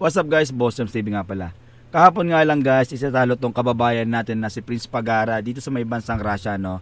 What's up guys, Boss James TV nga pala. Kahapon nga lang guys, isatalo tong kababayan natin na si Prince Pagara dito sa may bansang Russia, no?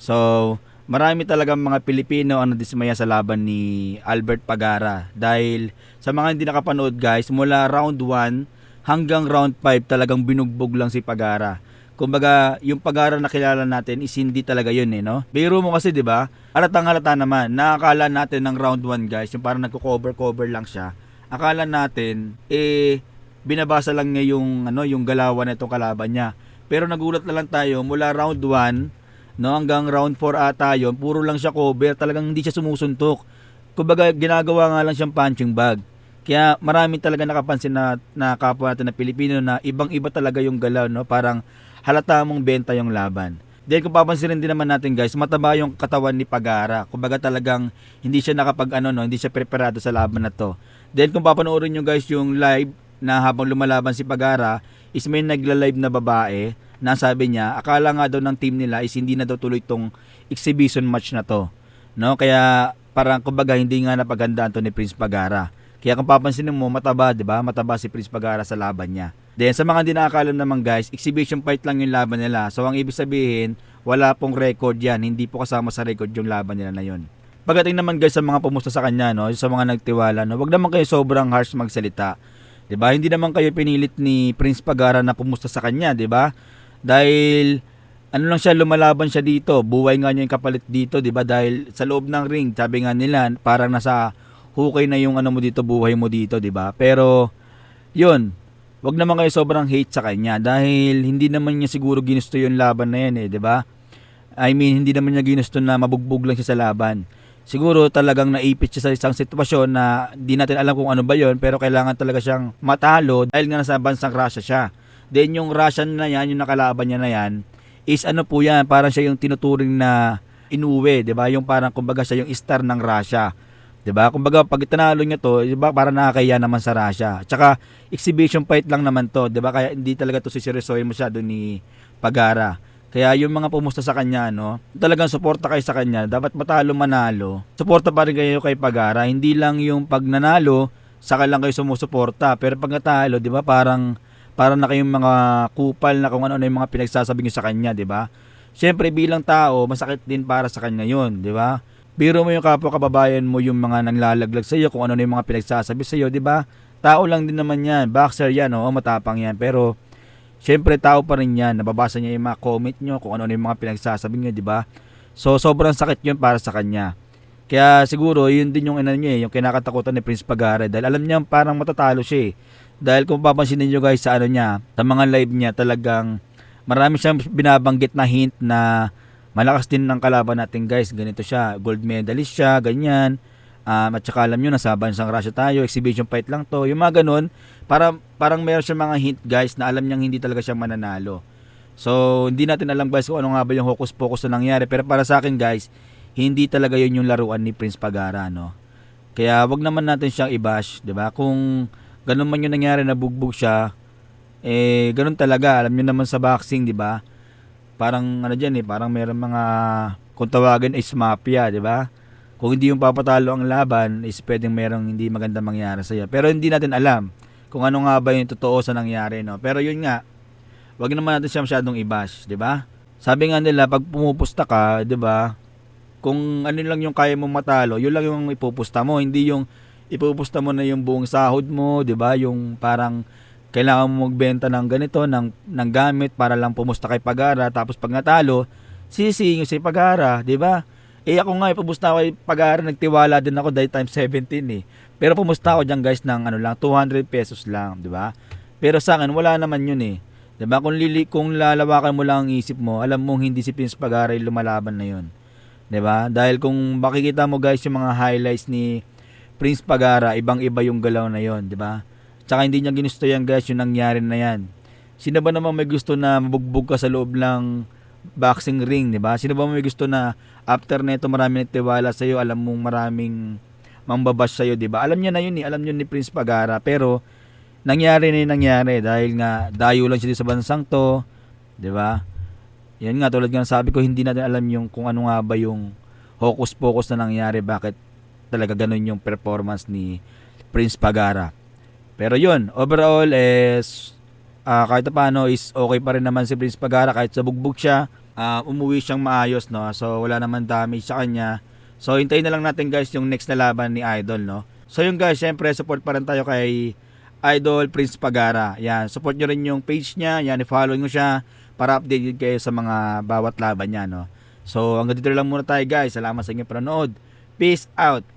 So, marami talagang mga Pilipino ang nadismaya sa laban ni Albert Pagara. Dahil sa mga hindi nakapanood guys, mula round 1 hanggang round 5 talagang binugbog lang si Pagara. Kumbaga, yung Pagara na kilala natin is hindi talaga yun eh, no? Biro mo kasi, di ba? Halatang halata naman, nakakala natin ng round 1 guys, yung parang nagko-cover-cover lang siya akala natin eh binabasa lang niya yung ano yung galawan nitong kalaban niya. Pero nagulat na lang tayo mula round 1 no hanggang round 4 ata yon puro lang siya cover, talagang hindi siya sumusuntok. Kumbaga ginagawa nga lang siyang punching bag. Kaya marami talaga nakapansin na, na kapwa natin na Pilipino na ibang-iba talaga yung galaw, no? Parang halata mong benta yung laban. Then kung papansin din naman natin guys, mataba yung katawan ni Pagara. Kumbaga talagang hindi siya nakapag ano no, hindi siya preparado sa laban na to. Then kung papanoorin nyo guys yung live na habang lumalaban si Pagara, is may nagla-live na babae na sabi niya, akala nga daw ng team nila is hindi na daw tuloy tong exhibition match na to. No? Kaya parang kumbaga hindi nga napagandaan to ni Prince Pagara. Kaya kung papansinin mo, mataba, 'di ba? Mataba si Prince Pagara sa laban niya. Then sa mga hindi nakakalam naman guys, exhibition fight lang yung laban nila. So ang ibig sabihin, wala pong record 'yan. Hindi po kasama sa record yung laban nila na 'yon. Pagdating naman guys sa mga pumusta sa kanya, no, sa mga nagtiwala, no, wag naman kayo sobrang harsh magsalita. 'Di ba? Hindi naman kayo pinilit ni Prince Pagara na pumusta sa kanya, 'di ba? Dahil ano lang siya lumalaban siya dito, buhay nga niya yung kapalit dito, 'di ba? Dahil sa loob ng ring, sabi nga nila, parang nasa hukay na yung ano mo dito, buhay mo dito, 'di ba? Pero 'yun, wag naman kayo sobrang hate sa kanya dahil hindi naman niya siguro ginusto yung laban na yan eh, 'di ba? I mean, hindi naman niya ginusto na mabugbog lang siya sa laban siguro talagang naipit siya sa isang sitwasyon na di natin alam kung ano ba yon pero kailangan talaga siyang matalo dahil nga nasa bansang Russia siya. Then yung Russian na yan, yung nakalaban niya na yan, is ano po yan, parang siya yung tinuturing na inuwi, 'di ba? Yung parang kumbaga siya yung star ng Russia. 'Di ba? Kumbaga pag tinalo niya to, 'di ba, para nakakaya naman sa Russia. Tsaka exhibition fight lang naman to, 'di ba? Kaya hindi talaga to siseryosohin masyado ni Pagara. Kaya yung mga pumusta sa kanya, no, talagang suporta kayo sa kanya. Dapat matalo manalo. Suporta pa rin kayo kay Pagara. Hindi lang yung pag nanalo, saka lang kayo sumusuporta. Pero pag natalo, di ba, parang parang na kayong mga kupal na kung ano, ano yung mga pinagsasabi nyo sa kanya, di ba? Siyempre, bilang tao, masakit din para sa kanya yun, di ba? Biro mo yung kapwa kababayan mo yung mga nanglalaglag sa iyo, kung ano, ano yung mga pinagsasabi sa iyo, di ba? Tao lang din naman yan, boxer yan, oo, matapang yan. Pero Siyempre, tao pa rin yan. Nababasa niya yung mga comment nyo, kung ano yung mga pinagsasabi nyo, di ba? So, sobrang sakit yun para sa kanya. Kaya siguro, yun din yung ina niya, eh, yung kinakatakutan ni Prince Pagare. Dahil alam niya parang matatalo siya eh. Dahil kung papansinin nyo guys sa ano niya, sa mga live niya, talagang marami siyang binabanggit na hint na malakas din ng kalaban natin guys. Ganito siya, gold medalist siya, ganyan. Um, at saka alam nyo, nasa bansang Russia tayo, exhibition fight lang to. Yung mga ganun, para, parang meron siya mga hint guys na alam niyang hindi talaga siya mananalo. So, hindi natin alam guys kung ano nga ba yung hocus-pocus na nangyari. Pero para sa akin guys, hindi talaga yun yung laruan ni Prince Pagara, no? Kaya wag naman natin siyang i-bash, 'di ba? Kung ganun man yung nangyari na bugbog siya, eh ganun talaga. Alam niyo naman sa boxing, 'di ba? Parang ano diyan eh, parang meron mga kung tawagin is mafia, 'di ba? Kung hindi yung papatalo ang laban, is pwedeng merong hindi maganda mangyari sa iyo. Pero hindi natin alam kung ano nga ba yung totoo sa nangyari, no? Pero yun nga, wag naman natin siya masyadong i-bash, 'di ba? Sabi nga nila, pag pumupusta ka, 'di ba? Kung ano lang yung kaya mong matalo, yun lang yung ipupusta mo, hindi yung ipupusta mo na yung buong sahod mo, 'di ba? Yung parang kailangan mo magbenta ng ganito, ng, ng gamit para lang pumusta kay Pagara, tapos pag natalo, sisingin si Pagara, 'di ba? Eh ako nga, ipupusta ko kay Pagara, nagtiwala din ako dahil times 17 eh. Pero pumusta ako diyan guys ng ano lang 200 pesos lang, 'di ba? Pero sa akin wala naman 'yun eh. 'Di ba? Kung lili kung lalawakan mo lang ang isip mo, alam mong hindi si Prince Pagara yung lumalaban na 'yon. 'Di ba? Dahil kung makikita mo guys yung mga highlights ni Prince Pagara, ibang-iba yung galaw na 'yon, 'di ba? Tsaka hindi niya ginusto yan guys yung nangyari na yan. Sino ba naman may gusto na mabugbog ka sa loob ng boxing ring, 'di ba? Sino ba may gusto na after nito marami nagtiwala sa iyo, alam mong maraming mambabash sa'yo, di ba? Alam niya na yun eh, alam niyo ni Prince Pagara, pero nangyari na yung nangyari dahil nga dayo lang siya sa bansang to, di ba? Yan nga, tulad nga sabi ko, hindi natin alam yung kung ano nga ba yung hocus-pocus na nangyari, bakit talaga ganun yung performance ni Prince Pagara. Pero yun, overall is ah, kahit paano is okay pa rin naman si Prince Pagara kahit sa bugbog siya. ah, umuwi siyang maayos no. So wala naman damage sa kanya. So hintayin na lang natin guys yung next na laban ni Idol no. So yun guys, syempre support pa rin tayo kay Idol Prince Pagara. Yan, support nyo rin yung page niya. Yan, i-follow nyo siya para updated kayo sa mga bawat laban niya no. So hanggang dito lang muna tayo guys. Salamat sa inyong panonood. Peace out.